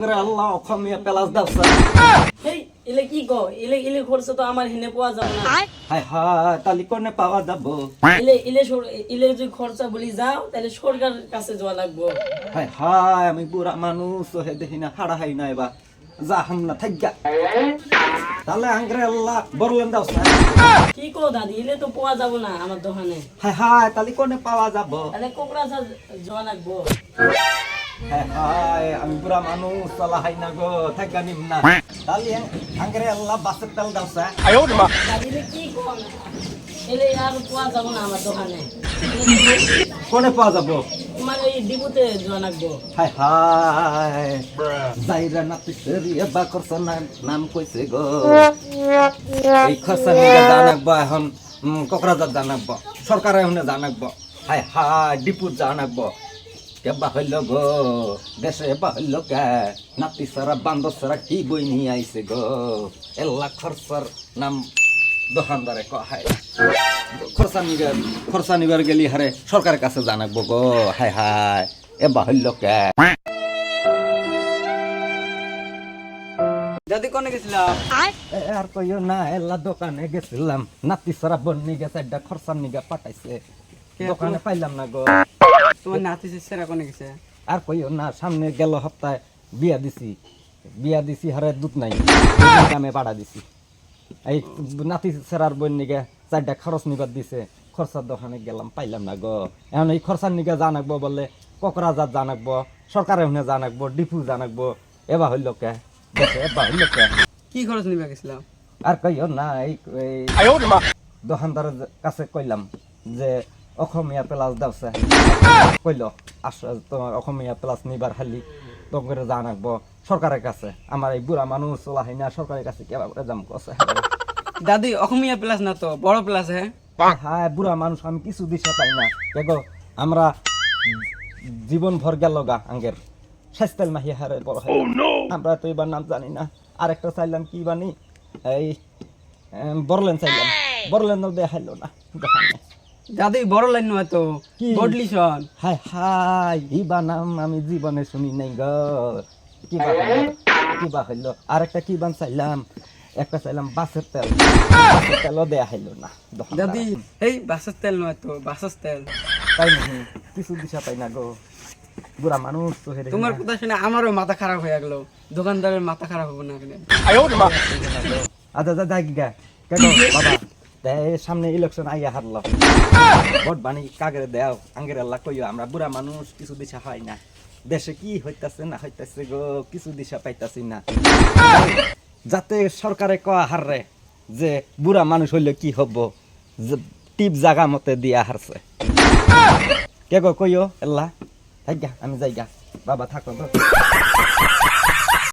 আল্লাহ অসমীয়া পেলাস দাওছা এই ইলে কি কো ইলে ইলে খরচ তো আমার হিনে পাওয়া যাবে না। হাই হাই তালি কোনে পাওয়া যাব? ইলে ইলে ইলে যদি খরচা বলি যাও তাহলে সরকার কাছে যাওয়া লাগবো। হাই হাই আমি বুড়া মানুষ হে দেখি না হাড়া হাই না এবার। যা থাকা তাহলে আল্লাহ কি কো দাদি ইলে তো পাওয়া যাবে না আমার দোকানে। হাই হাই তালি কোনে পাওয়া যাব? তাহলে কোকরাঝার যাওয়া লাগবো। আমি বুড়া মানুষ চলা হাই না গো থাকা নিম না। তাহলে আংরে আল্লাহ বাসের তেল দাওছা দাদি ইলে কি কো ইলে আর পাওয়া যাবে না আমার দোকানে। কোনে পাওয়া যাব? তোমার এই ডিবুতে যাওয়া হাই হাই যাইরা নাতি সেরি এবা করছ নাম কইছে গো। এই খরচা নিয়ে জানাকবো এখন উম, কোকরাঝার জানাকবো সরকার এখন জানাকবো হাই হাই ডিপুর জানাকবো কেবা হইল গো? দেশে এবা হইল কে? নাতি সারা বান্ধব সারা কি বই নিয়ে আইছে গো? এল্লা খরচার নাম দোকানদারে কহাই খরচা নিবার খরচা নিবার গেলি হারে সরকারের কাছে জানাকবো গো। হাই হাই এবা হইল কে? দাদি কোনে গেছিলাম? আর কইও না এলা দোকানে গেছিলাম। নাতি সারা বন্নি গেছে একটা খরচার নিগা পাঠাইছে। দোকানে পাইলাম না গো। তোমার নাতি সেরা কোনে গেছে? আর কইও না সামনে গেল সপ্তাহে বিয়া দিছি। বিয়া দিছি হারে দুধ নাই। কামে পাড়া দিছি। এই নাতি সেরার বই নিগে চারটা খরচ নিবার দিছে। খরচার দোকানে গেলাম পাইলাম না গো। এখন এই খরচার নিগে জানাকবো বলে কোকরাঝার জানাকবো সরকারে হুনে জানাকবো ডিপু জানাকবো এবার হইল কে? এবার হইল কে? কি খরচ নিবে গেছিলাম আর কইও না এই এই দোকানদারের কাছে কইলাম যে অসমীয়া প্লাস দাওছে কইল আস তোমার অসমীয়া প্লাস নিবার খালি তখন করে তোমার জানাকবো সরকারের কাছে আমার এই বুড়া মানুষ চলা হয় না সরকারের কাছে কেবা করে যাম কছে? দাদি অসমীয়া প্লাস না তো বড় প্লাস হ্যাঁ হ্যাঁ বুড়া মানুষ আমি কিছু দিশা পাই না। দেখো আমরা জীবন ভর গেল গা আঙ্গের। স্বাস্থ্য মাহি হারে বড় হয় আমরা তো এবার নাম জানি না। আরেকটা চাইলাম কি বানি? এই বড়লেন চাইলাম। বড়লেন দেখাইলো না। দেখাই না দাদি বড় লাইন নয় তো কি? বদলিশন হাই হাই ইবা নাম আমি জীবনে শুনি নাই গো। কিবা হইল কিবা হইল। আরেকটা কি বান চাইলাম? একটা চাইলাম বাসের তেল। বাসের তেলও দেয়া হইল না দাদি এই বাসের তেল নয় তো বাসের তেল। তাই নাকি? কিছু দিশা পাই না গো। বুড়া মানুষ তো হেরে তোমার কথা শুনে আমারও মাথা খারাপ হয়ে গেল। দোকানদারের মাথা খারাপ হবে না কেন? আচ্ছা আচ্ছা যাই গা কেন? বাবা। সামনে ইলেকশন আইয়া হারল ভোট বানি কাগরে দেও, আঙ্গের আল্লাহ কইও, আমরা বুড়া মানুষ, কিছু দিশা হয় না। দেশে কি হইতাছে না হইতাছে গো, কিছু দিশা পাইতাছি না। যাতে সরকারে কয়া হাররে যে বুড়া মানুষ হইলে কি হব, যে টিপ জাগা মতে দিয়া হারছে। কে গো কইও আল্লাহ থাক আমি যাই গা বাবা থাকো